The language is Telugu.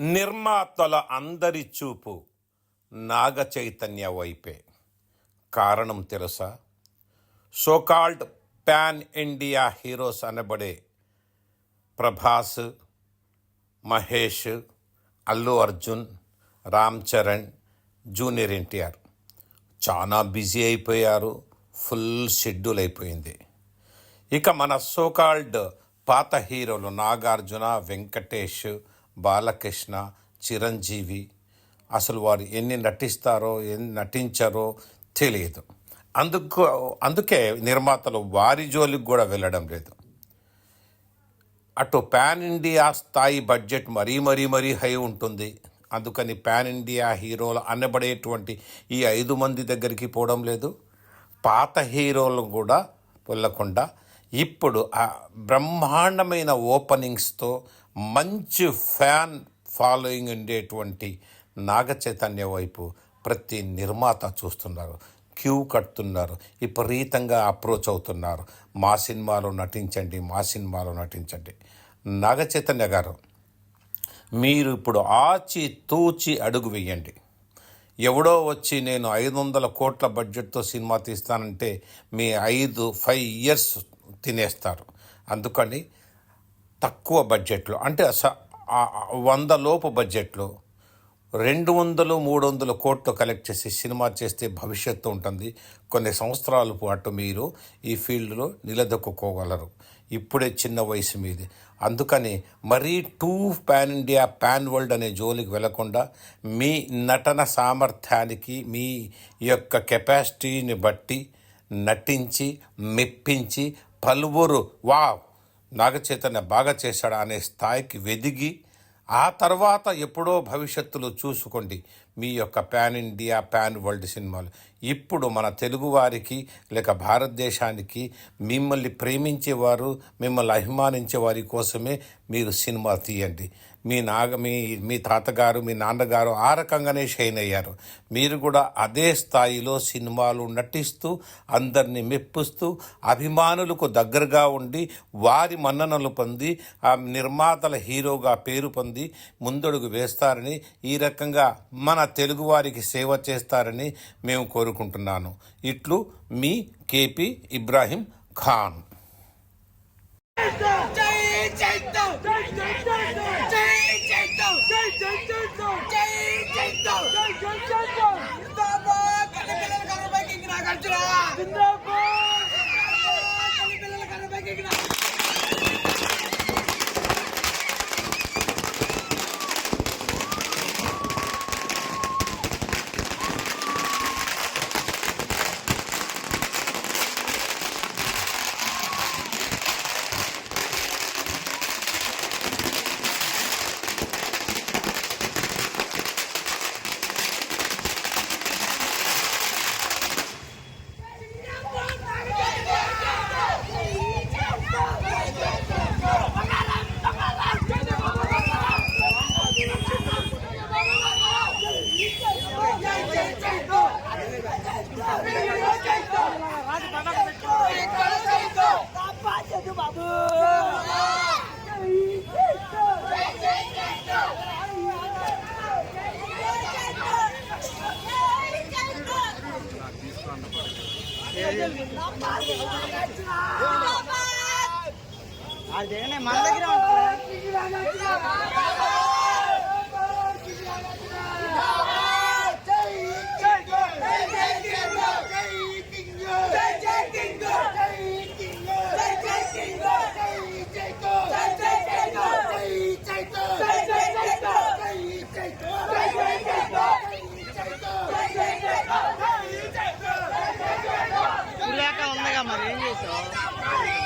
నిర్మాతల అందరి చూపు నాగ చైతన్య వైపే. కారణం తెలుసా? సోకాల్డ్ పాన్ ఇండియా హీరోస్ అనబడే ప్రభాస్ మహేష్ అల్లు అర్జున్ రామ్ చరణ్ జూనియర్ ఎన్టీఆర్ చాలా బిజీ అయిపోయారు ఫుల్ షెడ్యూల్ అయిపోయింది. ఇక మన సోకాల్డ్ పాత హీరోలు నాగార్జున వెంకటేష్ బాలకృష్ణ చిరంజీవి అసలు వారు ఎన్ని నటిస్తారో ఎన్ని నటించారో తెలియదు. అందుకు అందుకే నిర్మాతలు వారి జోలికి కూడా వెళ్ళడం లేదు. అటు పాన్ ఇండియా స్థాయి బడ్జెట్ మరీ మరీ మరీ హై ఉంటుంది. అందుకని పాన్ ఇండియా హీరోలు అనబడేటువంటి ఈ ఐదు మంది దగ్గరికి పోవడం లేదు. పాత హీరోలు కూడా వెళ్ళకుండా ఇప్పుడు ఆ బ్రహ్మాండమైన ఓపెనింగ్స్తో మంచి ఫ్యాన్ ఫాలోయింగ్ ఉండేటువంటి నాగ చైతన్య వైపు ప్రతి నిర్మాత చూస్తున్నారు. క్యూ కడుతున్నారు. విపరీతంగా అప్రోచ్ అవుతున్నారు. మా సినిమాలో నటించండి మా సినిమాలో నటించండి. నాగ చైతన్య గారు మీరు ఇప్పుడు ఆచి తూచి అడుగు వేయండి. ఎవడో వచ్చి నేను ఐదు వందల కోట్ల బడ్జెట్తో సినిమా తీస్తానంటే మీ ఐదు ఫైవ్ ఇయర్స్ తినేస్తారు. అందుకని తక్కువ బడ్జెట్లో అంటే స- వంద లోపు బడ్జెట్లో రెండు వందలు మూడు వందల కోట్లు కలెక్ట్ చేసి సినిమా చేస్తే భవిష్యత్తు ఉంటుంది. కొన్ని సంవత్సరాల పాటు మీరు ఈ ఫీల్డ్లో నిలదొక్కుకోగలరు. ఇప్పుడే చిన్న వయసు మీది. అందుకని మరీ too pan India pan world అనే జోలికి వెళ్ళకుండా మీ నటన సామర్థ్యానికి మీ యొక్క కెపాసిటీని బట్టి నటించి మెప్పించి పలువురు వావ్! నాగచైతన్య బాగా చేశాడా అనే స్థాయికి వెదిగి ఆ తర్వాత ఎప్పుడో భవిష్యత్తులో చూసుకోండి. మీ యొక్క పాన్ ఇండియా పాన్ వరల్డ్ సినిమాలు. ఇప్పుడు మన తెలుగువారికి లేక భారతదేశానికి మిమ్మల్ని ప్రేమించేవారు మిమ్మల్ని అభిమానించే వారి కోసమే మీరు సినిమా తీయండి. మీ నాగ మీ మీ తాతగారు మీ నాన్నగారు ఆ రకంగానే షైన్ అయ్యారు. మీరు కూడా అదే స్థాయిలో సినిమాలు నటిస్తూ అందరినీ మెప్పిస్తూ అభిమానులకు దగ్గరగా ఉండి వారి మన్ననలు పొంది ఆ నిర్మాతల హీరోగా పేరు పొంది ముందడుగు వేస్తారని ఈ రకంగా మన తెలుగువారికి సేవ చేస్తారని మేము కోరుకుంటున్నాను. ఇట్లు మీ కేపీ ఇబ్రాహీం ఖాన్. అదేనే మన దగ్గర ఉంటుంది లేక